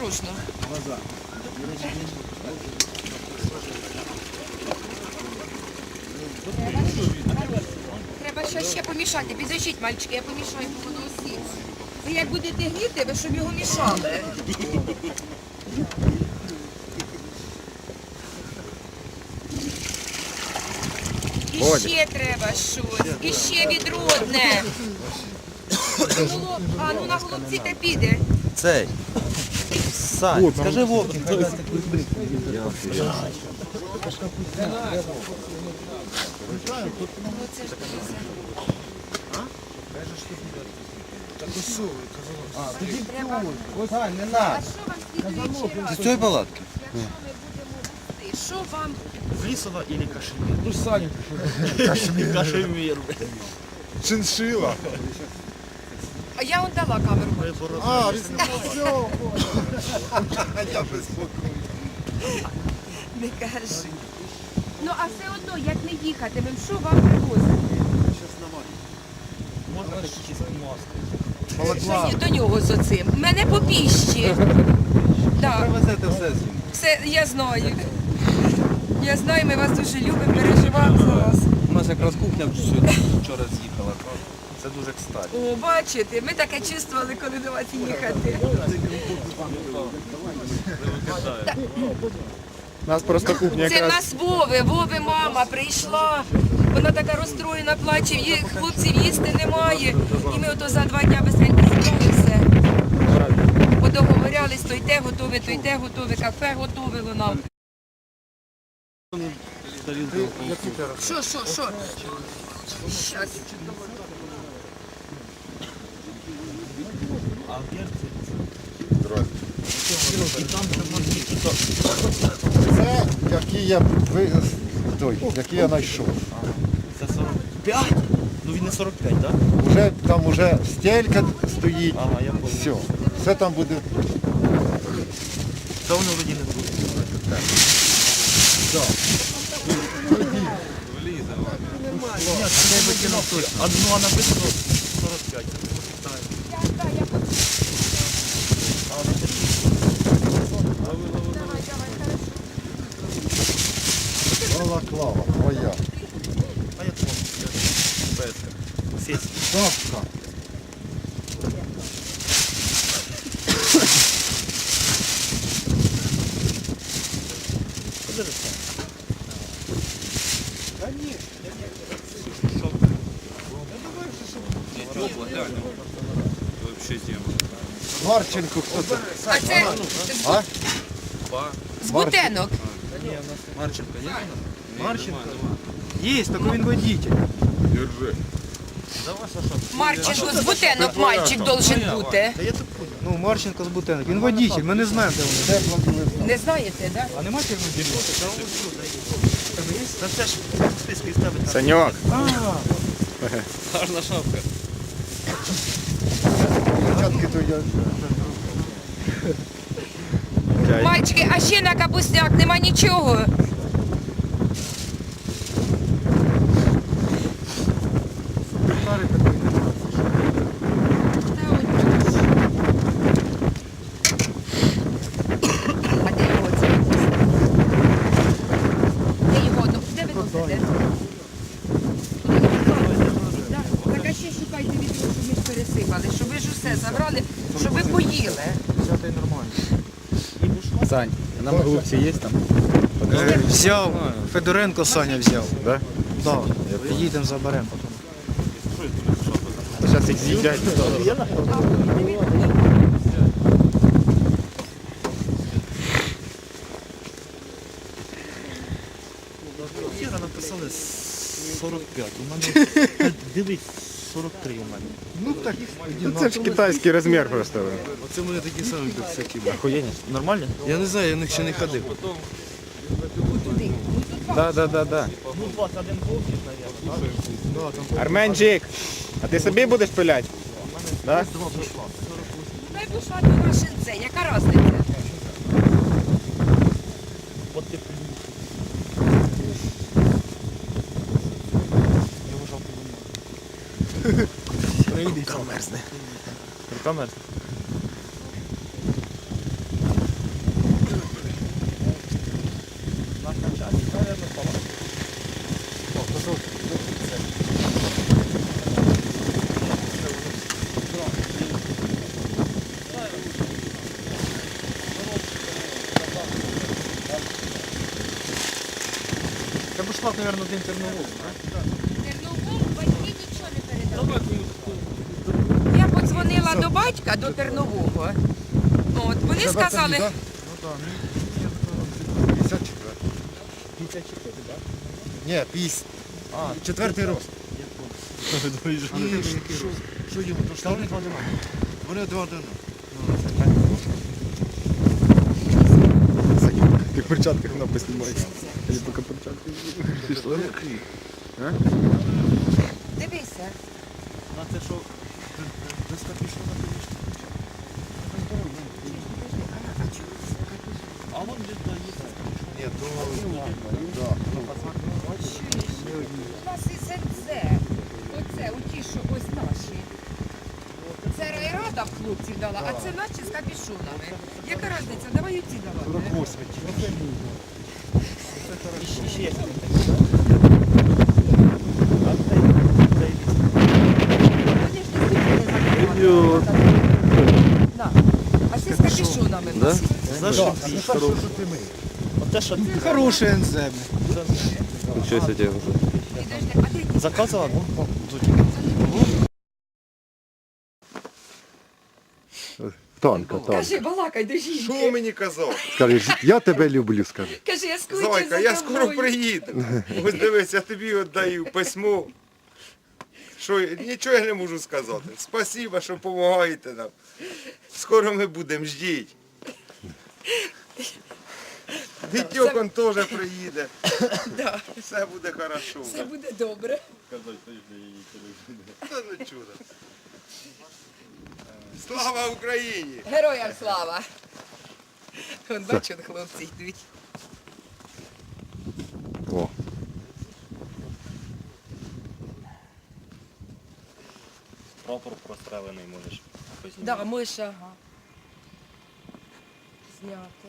Осторожно. Треба ще ще помішати. Підождіть, мальчики, я помішаю, бо воно. Ви як будете гріти, ви щоб його мішали. І ще треба щось, і ще відродне. А ну на голубці те піде. Цей. Сань, скажи Вовки, хай дасть таку Ось, Сань, не А надо. вам? З цієї палатки? Що Лисова или кашемир? Ну, Саню. Кашемир. Кашемир. Шиншила. А я он дала камеру. А, все. Я без. Не кажи. Ну а все одно, як не їхатимем, що вам привозити? Такие маски. Балаклава. Що ні, до нього з оцим. Мене по піщі. Привезете все з'їм. все, я знаю. Я знаю, ми вас дуже любимо, переживаємо за вас. У нас якраз кухня вчора з'їхала. Це дуже кстати. О, бачите, ми таке чувствували, коли до вас їхати. Нас просто кухня Це якраз. нас Вови, Вови мама прийшла. Вона така розстроєна, плаче, їх хлопців їсти немає. І ми ото за два дня быстренько зібрали все. Подоговорялись, то й те готове, то й те готове, кафе готовило нам. Що, що, що? Щас. Це які я ви той, які я знайшов. Це 45? Ну він не 45, так? Уже там уже стелька стоїть. Ага, я понял. Все. Все там буде. Та воно не буде. Ні, це я викинув точно. А написано 45. Це не почитаю. Балаклава твоя. А я помню. я- Песка. Марченко хто це? А це А? з бутенок. Марченко, є? Марченко. Є, тільки він водитель. Давай, Саша. Марченко з бутенок мальчик должен бути. Та я тут понял. Ну, Марченко з Бутенок. Він водитель, ми не знаємо, де вони. Не знаєте, так? А нема червоних? Та це ж в ставить. Саньок. Гарна шапка. Мальчики, а ще на капусняк нема нічого. А де його це? Де його? Ну, Де ви носите? Да. Так а ще шукайте відео, щоб ми ж пересипали, щоб ви ж усе забрали, щоб ви поїли. Взяти нормально. Сань, нам голубці є там? Е, Взяв, Федоренко Саня взяв. Да? Да. Їдемо заберемо потім. Зараз їх з'їдять. Вчора написали 45. У мене дивись 43 у мене. Ну так. Ну, це ж китайський розмір просто. Оце вони такі самі тут всякі. Охуєнні. Нормально? Я не знаю, я них ще не ходив. Да, да, да, да. Ну, 21 повністю, навіть. Арменчик, а ти собі будеш пиляти? Да? Дай до машинце, яка мерзне. Рука мерзне. Це б шла, мабуть, один терновол, а? Терновол батьки нічого не передали. Я подзвонила до батька, до Тернового. От, вони сказали. Ну так, мені 54. 54, так? Ні, 50. А, четвертий рост. Що йому? То що вони один? Вони один один. Ти в перчатках вона поснімаєш. Я поки перчатки. дивися, На це що? Без капюшона А вон десь да, є. Ні, то у нас і це, оце, оті, що ось наші. Це райрада хлопців дала, а це наші з капішонами. Яка різниця? Давай оці давати. 48. Ще є. Да. А ці з капішонами. Знаєш, що більш хороше? Оте, що хороший НЗ. Нічого себе ті? заказував? Танка, танка. Кажи, балакай, до Що мені казав? Скажи, я тебе люблю, скажи. Кажи, я скучу Зайка, за я тобою. скоро приїду. Ось дивись, я тобі віддаю письмо. Що, я- нічого я не можу сказати. Спасибо, що допомагаєте нам. Скоро ми будемо ждіть. Вітьокон теж приїде. Да, Все буде хорошо. все буде добре. Та ну чудо. Слава Україні! Героям слава. Вон бачу, хлопці йдуть. О. Прапор прострелений можеш Да, можеш, ага. Зняти.